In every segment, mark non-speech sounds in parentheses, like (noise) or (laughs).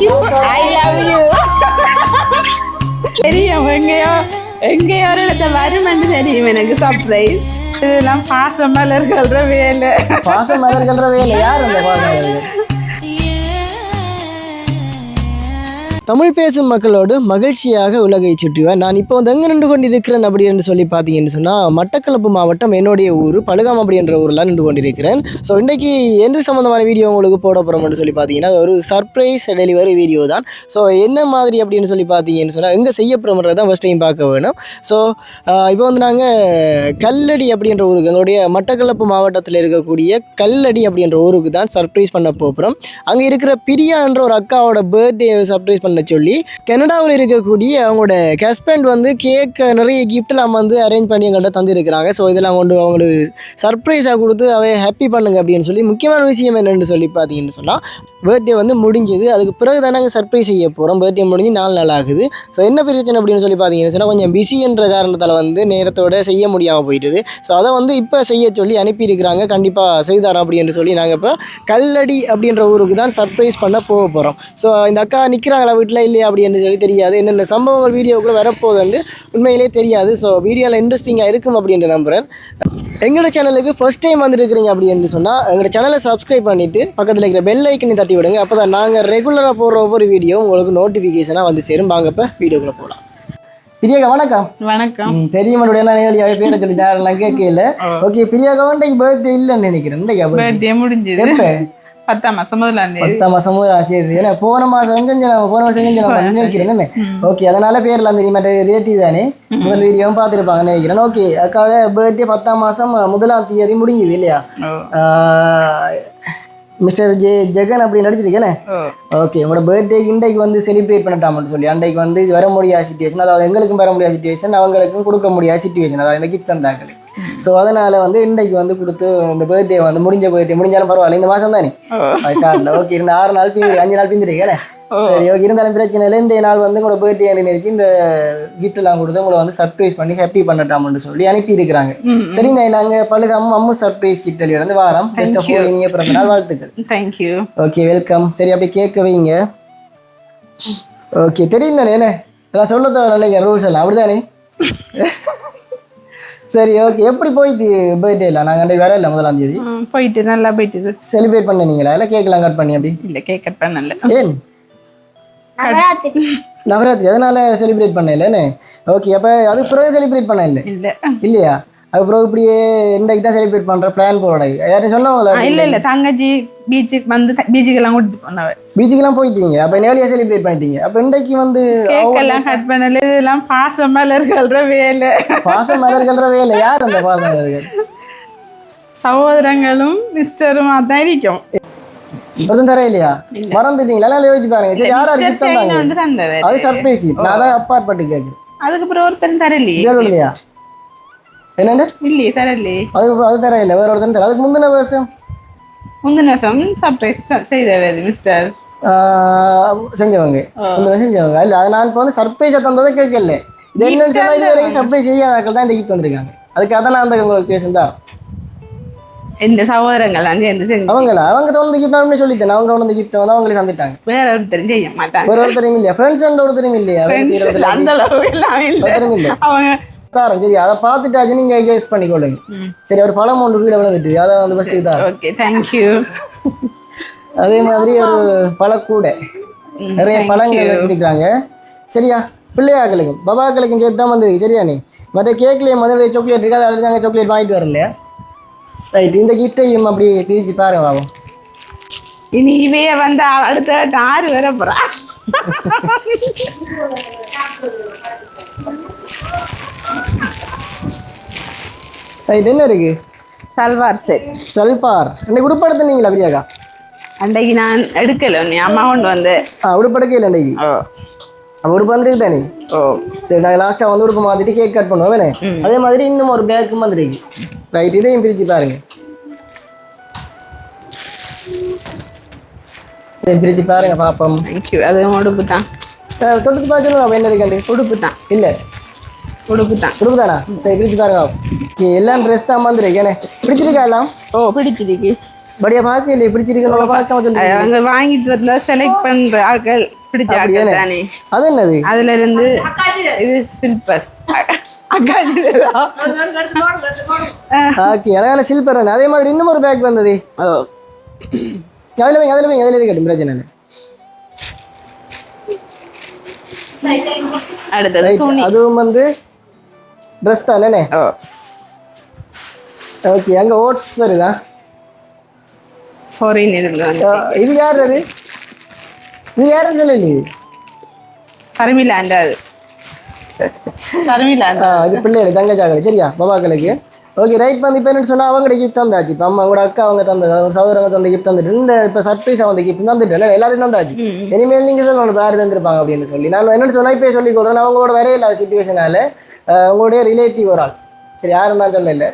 Thank you I love you தெரியும். எங்கேயோ எங்கேயோ ஒரு இடத்த வருமென்று தெரியும் எனக்கு சர்ப்ரைஸ் இதெல்லாம் பாச மலர்கள்ற வேலை பாச மலர்கள்ற வேலை யார் அந்த பாச மலர்கள்? தமிழ் பேசும் மக்களோடு மகிழ்ச்சியாக உலகை சுற்றுவேன் நான் இப்போ வந்து எங்கே நின்று கொண்டிருக்கிறேன் அப்படி என்று சொல்லி பார்த்தீங்கன்னு சொன்னால் மட்டக்களப்பு மாவட்டம் என்னுடைய ஊர் பழுகாம் அப்படின்ற ஊரில் நின்று கொண்டிருக்கிறேன். ஸோ இன்றைக்கி எந்த சம்மந்தமான வீடியோ உங்களுக்கு போட போகிறோம்னு சொல்லி பார்த்தீங்கன்னா ஒரு சர்ப்ரைஸ் டெலிவரி வீடியோ தான். ஸோ என்ன மாதிரி அப்படின்னு சொல்லி பார்த்தீங்கன்னு சொன்னால் எங்கே செய்ய போகிறோம்ன்றதை தான் ஃபஸ்ட் டைம் பார்க்க வேணும். ஸோ இப்போ வந்து நாங்கள் கல்லடி அப்படின்ற ஊருக்கு எங்களுடைய மட்டக்களப்பு மாவட்டத்தில் இருக்கக்கூடிய கல்லடி அப்படின்ற ஊருக்கு தான் சர்ப்ரைஸ் பண்ண போகிறோம் அங்கே இருக்கிற பிரியான்ற ஒரு அக்காவோட பர்த்டே சர்ப்ரைஸ் பண்ண சொல்லி கனடாவில் இருக்கக்கூடிய அவங்களோட ஹஸ்பண்ட் வந்து கேக் நிறைய கிஃப்ட்லாம் வந்து அரேஞ்ச் பண்ணி எங்கள்கிட்ட தந்திருக்கிறாங்க. ஸோ இதெல்லாம் கொண்டு அவங்களுக்கு சர்ப்ரைஸாக கொடுத்து அவை ஹாப்பி பண்ணுங்க அப்படின்னு சொல்லி முக்கியமான விஷயம் என்னென்னு சொல்லி பார்த்தீங்கன்னு சொன்னால் பர்த்டே வந்து முடிஞ்சது. அதுக்கு பிறகு தான் நாங்கள் சர்ப்ரைஸ் செய்ய போகிறோம் பர்த்டே முடிஞ்சு நாலு நாள் ஆகுது. ஸோ என்ன பிரச்சனை அப்படின்னு சொல்லி பார்த்தீங்கன்னு சொன்னால் கொஞ்சம் பிஸின்ற காரணத்தால் வந்து நேரத்தோட செய்ய முடியாமல் போயிடுது. ஸோ அதை வந்து இப்போ செய்ய சொல்லி அனுப்பியிருக்கிறாங்க. கண்டிப்பாக செய்தாரோம் அப்படின்னு சொல்லி நாங்கள் இப்போ கல்லடி அப்படின்ற ஊருக்கு தான் சர்ப்ரைஸ் பண்ண போக போகிறோம் ஸோ இந்த அக்கா நிற்கிறாங்களா வீட்டில் இல்லையா அப்படின்னு சொல்லி தெரியாது. என்னென்ன சம்பவங்கள் வீடியோக்குள்ளே வரப்போகுது வந்து உண்மையிலே தெரியாது. ஸோ வீடியோவில் இன்ட்ரெஸ்டிங்காக இருக்கும் அப்படின்னு நம்புகிறேன் எங்களோட சேனலுக்கு ஃபர்ஸ்ட் டைம் வந்துருக்கிறீங்க அப்படின்னு சொன்னால் எங்களோட சேனலை சப்ஸ்கிரைப் பண்ணிவிட்டு பக்கத்தில் இருக்கிற பெல் ஐக்கனை தட்டி விடுங்க. அப்போ தான் நாங்கள் ரெகுலராக போடுற ஒவ்வொரு வீடியோ உங்களுக்கு நோட்டிஃபிகேஷனாக வந்து சேரும். வாங்க இப்போ வீடியோக்குள்ளே போகலாம் பிரியாக்கா வணக்கம். வணக்கம். ம், தெரியும் என்னுடைய என்ன நேரடியாகவே பேரை சொல்லி யாரெல்லாம் கேட்கல ஓகே பிரியாக்கா இன்றைக்கு பர்த்டே இல்லைன்னு நினைக்கிறேன். முடிஞ்சது. பத்தாம் மாசம் முதலாம் தேதி. பத்தாம் மாசம் முதல் ஆசையாது ஏன்னா போன மாசம் செஞ்சு நம்ம போன வருஷம் செஞ்சு நினைக்கிறேன் என்ன ஓகே அதனால பேர்லாம் தெரியும். மற்ற ரிலேட்டிவ் தானே? முதல் வீடியோவும் பார்த்துருப்பாங்கன்னு நினைக்கிறேன். ஓகே அக்காவோட பர்த்டே பத்தாம் மாசம் முதலாம் தேதி முடிஞ்சுது இல்லையா? மிஸ்டர் ஜே ஜெகன் அப்படி நடிச்சிருக்கேனே ஓகே உங்களோட பர்த்டேக்கு இன்றைக்கு வந்து செலிப்ரேட் பண்ணட்டாமன்னு சொல்லி. அன்றைக்கு வந்து வர முடியாத சுச்சுவேஷன் அதாவது எங்களுக்கும் வர முடியாத சுச்சுவேஷன் அவங்களுக்கும் கொடுக்க முடியாத சுச்சுவேஷன் அதாவது இந்த கிஃப்ட் தந்தாங்களுக்கு ஸோ அதனால வந்து இன்றைக்கு வந்து கொடுத்து இந்த பர்த்டே வந்து முடிஞ்ச பர்த்டே முடிஞ்சாலும் பரவாயில்ல. இந்த மாதம் தானே? ஸ்டார்ட்ல ஓகே இருந்த ஆறு நாள் பிந்திரி அஞ்சு நாள் பிந்திருக்கேன் சரி ஓகே இருந்தாலும் பிரச்சனை இல்லை. இந்த நாள் வந்து உங்களோட பர்த்டே நினைச்சு இந்த எல்லாம் கொடுத்து உங்களை வந்து சர்ப்ரைஸ் பண்ணி ஹாப்பி பண்ணட்டாம்னு சொல்லி அனுப்பி இருக்கிறாங்க. தெரியுங்க நாங்க பழுகாம அம்மு சர்ப்ரைஸ் கிஃப்ட் வந்து வாரம். பெஸ்ட் ஆஃப் இனிய பிறந்த நாள் வாழ்த்துக்கள் தேங்க்யூ ஓகே வெல்கம் சரி அப்படியே கேட்க வைங்க. ஓகே தெரியும் தானே என்ன நான் சொல்ல தவிர ரூல்ஸ் எல்லாம். அப்படிதானே (laughs) சரி ஓகே எப்படி போயிட்டு பர்த்டே இல்லை நாங்கள் அன்றைக்கு வர இல்லை முதலாம் தேதி. போயிட்டு நல்லா போயிட்டுது. செலிப்ரேட் பண்ணீங்களா இல்லை கேக்கெல்லாம் கட் பண்ணி அப்படி? இல்ல கேக் கட் பண்ணல. ஏன்? நவராத்திரி. அதனால செலிப்ரேட் பண்ண இல்லைன்னு ஓகே அப்போ அதுக்கு பிறகு செலிப்ரேட் பண்ண இல்லை? இல்ல. இல்லையா? அது பிறகு இப்படியே இன்றைக்கு தான் செலிப்ரேட் பண்ணுற பிளான் போட யாரும் சொன்னவங்களா இல்ல இல்ல? தங்கச்சி பீச்சுக்கு வந்து பீச்சுக்கு எல்லாம் கூட்டிட்டு போனவ. பீச்சுக்கெல்லாம் போயிட்டீங்க. அப்போ நேரடியாக செலிப்ரேட் பண்ணிட்டீங்க? அப்போ இன்றைக்கு வந்து கேக் எல்லாம் கட் பண்ணல. இதெல்லாம் பாச மலர்கள்ற வேலை. பாச மலர்கள்ற வேலை. யார் அந்த பாச மலர்கள் சகோதரங்களும் மிஸ்டரும் தான் இருக்கும் ஒருத்தன் தர இல்லையா? மறந்துட்டீங்களா? எல்லாம் யோசிச்சு பாருங்க. சரி யார் கிஃப்ட் தந்தாங்க? அது சர்ப்ரைஸ் நான் தான் அப்பாற்பட்டு கேட்குறேன் அதுக்கப்புறம் ஒருத்தன் தரலையே. இல்லையா என்னண்டு? இல்லையே அது அது தர இல்லை வேற ஒருத்தன் தர அதுக்கு முந்தின வருஷம் முந்தின வருஷம் சர்ப்ரைஸ் செய்தவர் மிஸ்டர் ஆஹ் செஞ்சவங்க முந்தின செஞ்சவங்க இல்ல அது நான் இப்போ வந்து சர்ப்ரைஸாக தந்ததை கேட்கல இது என்னன்னு இது வரைக்கும் சர்ப்ரைஸ் செய்யாதாக்கள் தான் இந்த கிஃப்ட் வந்திருக்காங்க அதுக்காக தான் நான் அந்த உங்களுக்கு பேசுந்தா இந்த சகோதரங்கள் தான் சேர்ந்து செஞ்சு அவங்களா அவங்க தோணுது கிஃப்ட் நான் சொல்லித்தேன் அவங்க கொண்டு வந்து கிஃப்ட் வந்து அவங்களே தந்துட்டாங்க வேற ஒருத்தரும் செய்ய மாட்டாங்க ஒரு ஒருத்தரையும் இல்லையா ஃப்ரெண்ட்ஸ் அண்ட் ஒருத்தரையும் இல்லையா அந்த அளவு எல்லாம் இல்ல ஒருத்தரும் இல்லை அவங்க தாரேன் சரி அதை பார்த்துட்டாச்சு நீங்க கெஸ் பண்ணிக்கொள்ளுங்க. சரி ஒரு பழம் ஒன்று கீழே விழுந்துட்டு அதை வந்து ஃபஸ்ட்டு தாரேன் ஓகே தேங்க்யூ அதே மாதிரி ஒரு பழக்கூடை. நிறைய பழங்கள் வச்சிருக்காங்க சரியா? பிள்ளையாக்களுக்கும் பபாக்களுக்கும் சேர்த்து தான் வந்தது. சரியா நீ? மற்ற கேக்லேயும் மதுரை சாக்லேட் இருக்காது அதில் தாங்க சாக்லேட் வாங்கிட்டு வரலையா ரைட் இந்த கிஃப்டையும் அப்படி பிரித்து பாருங்க பாவம் இனி இவைய வந்து அடுத்த ஆறு வர போறா. (laughs) ரைட் என்ன இருக்கு? சல்வார் செட் சல்பார் இன்னைக்கு உடுப்படுத்துனீங்களா பிரியாக்கா? அன்றைக்கு நான் எடுக்கல. நீ அம்மா கொண்டு வந்து. ஆ உடுப்படுக்கே இல்லை இன்னைக்கு ஓ. அப்போ உடுப்பு வந்துருக்கு தானே? ஓ. சரி நாங்கள் லாஸ்ட்டாக வந்து உடுப்பு மாற்றிட்டு கேக் கட் பண்ணுவோம் வேணே? அதே மாதிரி இன்னும் ஒரு பேக்கும் வந்துருக்கு. ரைட் இதையும் பிரித்து பாருங்க. இதையும் பிரித்து பாருங்க பாப்போம். தேங்க்யூ அது உடுப்பு தான். சொல்லுங்க அப்போ என்ன இருக்காண்டு உடுப்பு தான். இல்லை. பிரித்து பாருங்க. ஓகே எல்லாம் ட்ரெஸ் தான் வந்துருக்கு. ஏனே பிடிச்சிருக்கா எல்லாம்? ஓ பிடிச்சிருக்கு. படியா பார்க்க இல்லையே? பிடிச்சிருக்கணும் பார்க்காம சொல்லி அவங்க வாங்கிட்டு வந்தா செலக்ட் பண்ற ஆட்கள் பிடிச்ச ஆட்கள் தானே. அது என்னது? அதுல இருந்து இது சில்பஸ் ஓகே அழகான சில்பர் அதே மாதிரி இன்னும் ஒரு பேக் வந்தது. ஓ. அதில் வைங்க அதில் வைங்க அதில் இருக்கட்டும் பிரச்சனை அதுவும் வந்து ட்ரெஸ் தானே ஓ ஓகே அங்கே ஓட்ஸ் வருதா ஃபாரின் இது யார் அது இது யாருன்னு சொல்லலையே சர்மிலாண்டா அது சர்மிலாண்டா ஆ இது பிள்ளைகள் தங்கச்சாக்கள் சரியா பாபாக்களுக்கு ஓகே ரைட் வந்து இப்போ என்னன்னு சொன்னால் அவங்களோட கிஃப்ட் தந்தாச்சு. இப்போ அம்மா கூட அக்கா அவங்க தந்தது அவங்க சகோதரங்க தந்த கிஃப்ட் தந்துட்டு இந்த இப்போ சர்ப்ரைஸ் அவங்க கிஃப்ட் தந்துட்டு எல்லாத்தையும் தந்தாச்சு. இனிமேல் நீங்கள் சொல்லணும் வேறு தந்திருப்பாங்க அப்படின்னு சொல்லி. நான் என்னன்னு சொன்னா இப்போ சொல்லி கொடுறேன் அவங்களோட வரைய இல்லாத சுச்சுவேஷனால உங்களுடைய ரிலேட்டிவ் ஒரு ஆள். சரி யாரும் நான் சொல்லல.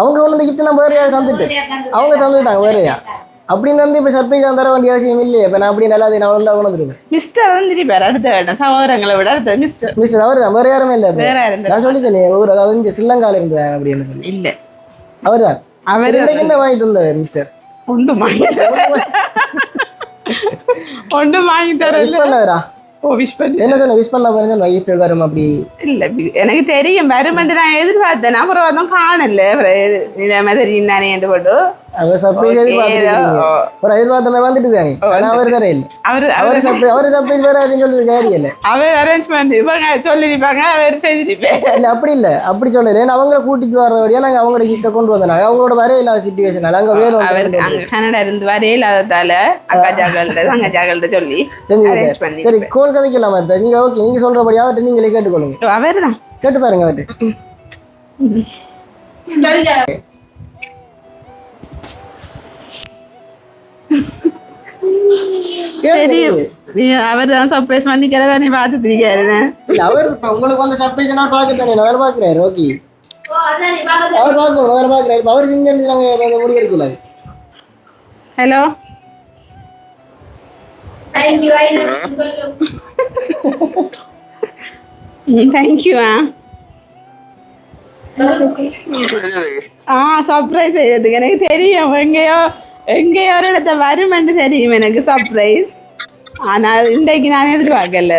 அவங்க வந்து கிஃப்ட் நான் வேறையா தந்துட்டு? அவங்க தந்துட்டாங்க வேறையா? அப்படின்னு வந்து இப்போ சர்ப்ரைஸ் தர வேண்டிய அவசியம் இல்லையே. இப்போ நான் அப்படி நல்லா நான் உள்ள கொண்டு வந்துருவேன் மிஸ்டர் தான் திரிப்பார் அடுத்த வேடம் சகோதரங்களை விட அடுத்த மிஸ்டர் மிஸ்டர் அவர் தான். வேற யாருமே இல்லை. வேற இருந்த நான் சொல்லித்தேனே ஊர் அதாவது இங்கே ஸ்ரீலங்கால இருந்தேன் அப்படின்னு சொல்லி இல்ல. அவர் தான். அவர் என்ன வாங்கி தந்தவர் மிஸ்டர் ஒன்று வாங்கி ஒன்று வாங்கி தர. விஷ் பண்ணவரா? ஓ விஷ் பண்ணி என்ன சொன்ன விஷ் பண்ண பாருங்க சொன்ன ஈப்ரல் வரும் அப்படி. இல்ல எனக்கு தெரியும் வருமென்று நான் எதிர்பார்த்தேன். அப்புறம் அதுவும் காணல. இதே மாதிரி தானே என்று போட்டு. அவர் சர்ப்ரைஸ் எதிர்பார்த்துருக்கீங்க. ஒரு எதிர்பார்த்தமே வந்துட்டு தானே? ஆனா அவர் தர இல்லை. அவர் அவர் சர்ப்ரைஸ் அவர் சர்ப்ரைஸ் வேற அப்படின்னு சொல்லி கேரி இல்லை. அவர் அரேஞ்ச் பண்ணிருப்பாங்க சொல்லிருப்பாங்க அவர் செஞ்சிருப்பேன் இல்ல அப்படி இல்ல. அப்படி சொல்லல. ஏன்னா அவங்கள கூட்டிட்டு வர்றபடியா நாங்க அவங்களோட கிட்ட கொண்டு வந்தாங்க அவங்களோட வர இல்லாத சுச்சுவேஷன் அங்க வேற அவர் அங்க கனடா இருந்து வரே இல்லாததால அக்கா ஜாக்கள்கிட்ட தங்க ஜாக்கள்கிட்ட சொல்லி பண்ணி சரி கோல் கதைக்கலாமா இப்ப? நீங்க ஓகே நீங்க சொல்றபடியா அவர்கிட்ட நீங்களே கேட்டுக்கொள்ளுங்க. அவர் தான் கேட்டு பாருங்க அவர்கிட்ட. தெரியும் நீ அவர் தான் சர்ப்ரைஸ் பண்ணிக்கிறதா நீ பார்த்துட்டு இருக்காரு இல்ல அவர் இப்ப உங்களுக்கு வந்த சர்ப்ரைஸ் நான் பாக்கத்தானே நான் பாக்குறாரு ஓகே அவர் பார்க்கணும் அவர் பாக்குறாரு இப்ப அவர் செஞ்சு நாங்க இப்ப முடிவு எடுக்கல ஹலோ தேங்க்யூ ஆ ஆ சர்ப்ரைஸ் செய்யறதுக்கு எனக்கு தெரியும் எங்கேயோ எங்கேயோ ஒரு இடத்த வருமென்று தெரியும் எனக்கு சர்ப்ரைஸ் ஆனால் இன்றைக்கு நான் எதிர்பார்க்கல.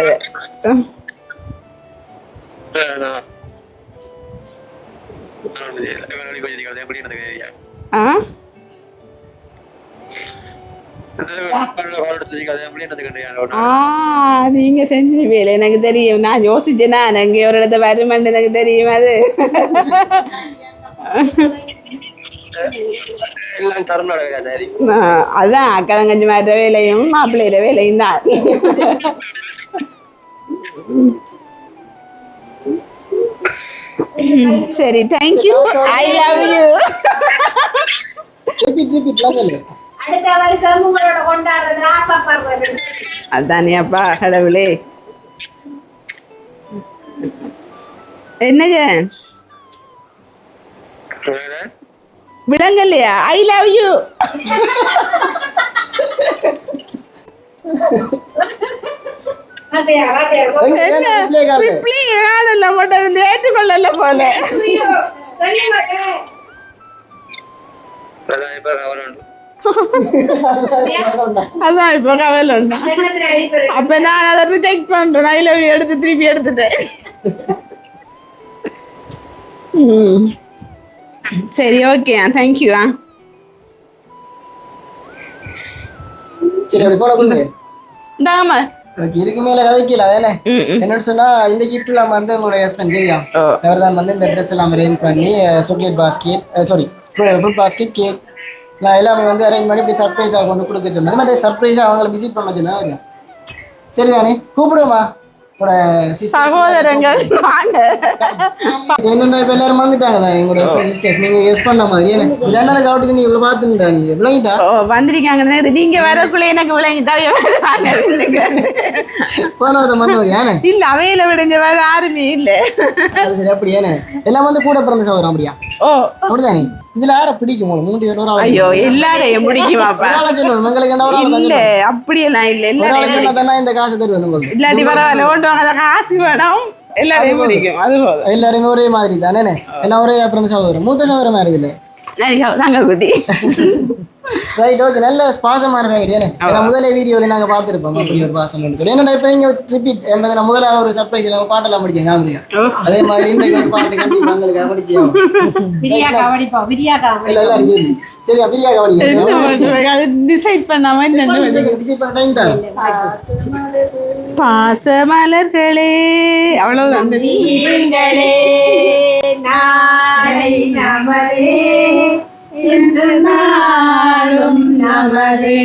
அது நீங்க செஞ்சிருப்பீல எனக்கு தெரியும். நான் யோசிச்சேனா எங்கேயோ ஒரு இடத்த வருமென்று எனக்கு தெரியும் அது. எல்லாம் அதான் அக்கா தங்கச்சி மாதிரி வேலையும் மாப்பிள்ளையில வேலையும் தான். சரி thank you I love you repeat repeat சொல்லு அடுத்த வருஷம் உங்களோட கொண்டாடுறதுக்கு ஆசைப்படுறது. அதானே அப்பா கடவுளே. என்ன ஜென் விளங்கலையா ஐ லவ் யூ ஏற்றுக்கொள்ளல போல. அதான் இப்ப கவலை உண்டா? அப்ப நான் அதை ரிஜெக்ட் பண்றேன். ஐ லவ் எடுத்து திருப்பி எடுத்துட்டேன். சரி ஓகே தேங்க்யூ ஆ சரி அப்படி போன கொடுங்க இந்தாங்கம்மா ஓகே இதுக்கு மேல கதைக்கல அதானே என்னன்னு சொன்னா இந்த gift எல்லாம் வந்து உங்களோட ஹஸ்பண்ட் தெரியா அவர் தான் வந்து இந்த ட்ரெஸ் எல்லாம் அரேஞ்ச் பண்ணி chocolate basket sari food basket cake நான் எல்லாமே வந்து அரேஞ்ச் பண்ணி இப்படி சர்ப்ரைஸாக கொண்டு கொடுக்க சொன்னேன் அது மாதிரி சர்ப்ரைஸாக அவங்கள விசிட் பண்ண சொன்னா சரிதானே கூப்பிடுவோமா சகோதரங்கள் வாங்க. என்னென்ன இப்போ எல்லாரும் வந்துட்டாங்க தான் உங்களோட சிஸ்டர்ஸ் நீங்க எஸ் பண்ண மாதிரி. எனக்கு ஜன்னலுக்கு அவுட்டுக்கு நீ இவ்வளோ பார்த்துட்டா நீ? விளங்கிட்டா? ஓ வந்திருக்காங்க நீங்க வரக்குள்ள எனக்கு விளங்கி தவிர வாங்க போன வருஷம் மந்தபடி ஏனே இல்ல அவையில வேற யாருமே இல்ல. அது சரி அப்படி ஏனே எல்லாம் வந்து கூட பிறந்த சகோதரம் அப்படியா? ஓ. அப்படிதானே? இதுல யாரை பிடிக்கும்? மூணு பேர் ஒரு ஆளை ஐயோ எல்லாரையும் சொல்லணும் எங்களுக்கு இல்ல. அப்படியெல்லாம் இல்ல. இந்த காசு தருவது உங்களுக்கு? இல்லாட்டி பரவாயில்ல அந்த காசு வேணும் எல்லாரையும் பிடிக்கும் அது போதும் எல்லாருமே ஒரே மாதிரி தானே எல்லாம் ஒரே அப்புறம் சகோதரம் மூத்த சகோதரமா இருக்குல்ல நிறைய தாங்க குட்டி ரைட் ஓகே நல்ல பாசமான ஃபேமிலி ஏன்னா ஏன்னா முதலே வீடியோல நாங்க பார்த்துருப்போம் அப்படி ஒரு பாசம் சொல்லி. என்னடா இப்போ நீங்க ரிப்பீட் என்னது நான் முதல்ல ஒரு சர்ப்ரைஸ் நம்ம பாட்டெல்லாம் படிச்சேன் ஞாபகம் அதே மாதிரி இன்றைக்கு ஒரு பாட்டு கண்டிப்பா உங்களுக்கு படிச்சு பிரியா கவனிப்போம் பிரியா இல்ல எல்லாரும் கேள்வி சரியா பிரியா கவனிங்க. அது டிசைட் பண்ணாம என்ன டிசைட் பண்ண டைம் தான் பாச மலர்களே அவ்வளவுதான். நீங்களே நாளை நமதே. என்று நாளும் நமதே.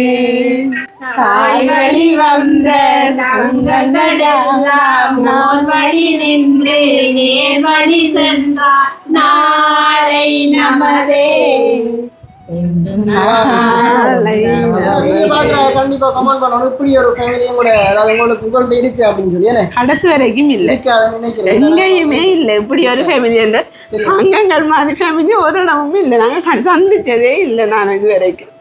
தாய் வழி வந்த தங்கங்கள் எல்லாம் நோர் வழி நின்று நேர் வழி சென்றார். நாளை நமதே. கண்டிப்பா கமெண்ட் பண்ணணும் இப்படி ஒரு ஃபேமிலியும் கூட அதாவது உங்களுக்கு உங்கள்ட்ட இருக்கு அப்படின்னு சொல்லி கடைசி வரைக்கும் இல்லை. இருக்கு அதை நினைக்கிறேன் எங்கேயுமே இல்லை. இப்படி ஒரு ஃபேமிலி இல்லை அங்கங்கள் மாதிரி ஃபேமிலி ஒரு இடமும் இல்லை. நாங்கள் சந்திச்சதே இல்லை நான் இது வரைக்கும்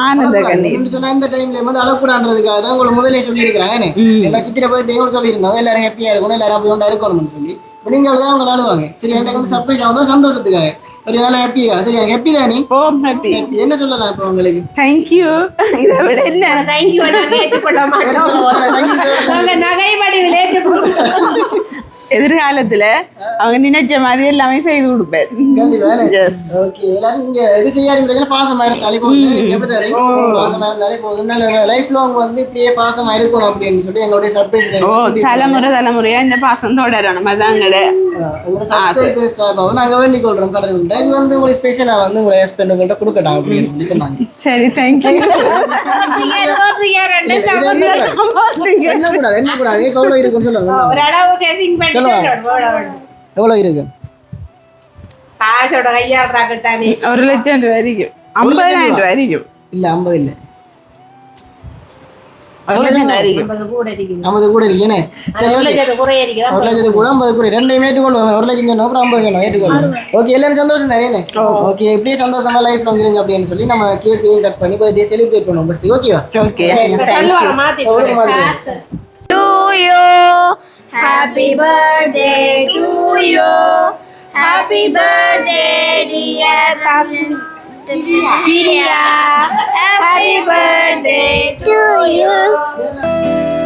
ஆனந்த கண்ணீர் சொன்னா இந்த டைம்ல வந்து அழக்கூடாதுக்காக தான் உங்களை முதலே சொல்லியிருக்கிறாங்க என்ன? சித்திரை பத்தி கூட சொல்லியிருந்தாங்க எல்லாரும் ஹாப்பியா இருக்கணும் எல்லாரும் அப்படி ஒன்றா இருக்கணும்னு சொல்லி. இப்ப நீங்க தான் அவங்க அழுவாங்க சரி எனக்கு வந்து சர்ப்ரைஸ் ஆகும் சந்தோஷத்துக்காக. ஒரு நாள் ஹாப்பியா சரி எனக்கு ஹாப்பி தானே? ஓ ஹாப்பி என்ன சொல்லலாம் இப்போ உங்களுக்கு? தேங்க்யூ இதை விட என்ன? You, நாங்க ஏற்றுக்கொள்ள மாட்டோம். நாங்க நகை வடிவில் ஏற்றுக்கொள்வோம். எதிர்காலத்துல அவங்க நினைச்ச மாதிரி எல்லாமே செய்து கொடுப்பேன். தலைமுறை தலைமுறையா இந்த பாசம் தொடரணும். சார்பாக நாங்க வேண்டிக் கொள்றோம் கடவுள்கிட்ட. இது வந்து உங்களுக்கு ஸ்பெஷலா வந்து உங்களோட ஹஸ்பண்ட் கொடுக்கட்டும் அப்படின்னு சொல்லி சொன்னாங்க. சரி தேங்க்யூ (laughs) என்ன கூடாது? என்ன கூடாது? இப்போ எவ்வளோ இருக்குன்னு சொல்லுங்க ஓரளவு கெசிங் பண்ணி. எவ்வளோ இருக்கு? காசோட கையாடுறாங்கட்டானே ஒரு லட்சம் ரூபாய் வரைக்கும். ஐம்பதாயிரம் ரூபாய் வரைக்கும். இல்ல ஐம்பது இல்ல. ஐம்பது கூட இருக்கேனே சரி ஒரு லட்சத்துக்கு கூட ஐம்பது கூட. ரெண்டையும் ஏற்றுக்கொள்வோம் ஒரு லட்சம் சொன்னோம் அப்புறம் ஐம்பது சொன்னோம் ஏற்றுக்கொள்வோம் ஓகே எல்லாரும் சந்தோஷம் தானே? ஓகே இப்படியே சந்தோஷமா லைஃப் இருங்க அப்படின்னு சொல்லி நம்ம கேக்கையும் கட் பண்ணி பர்த்டே செலிப்ரேட் பண்ணுவோம். ஃபர்ஸ்ட் ஓகேவா okay happy birthday to you. Happy birthday dear Priya happy birthday to you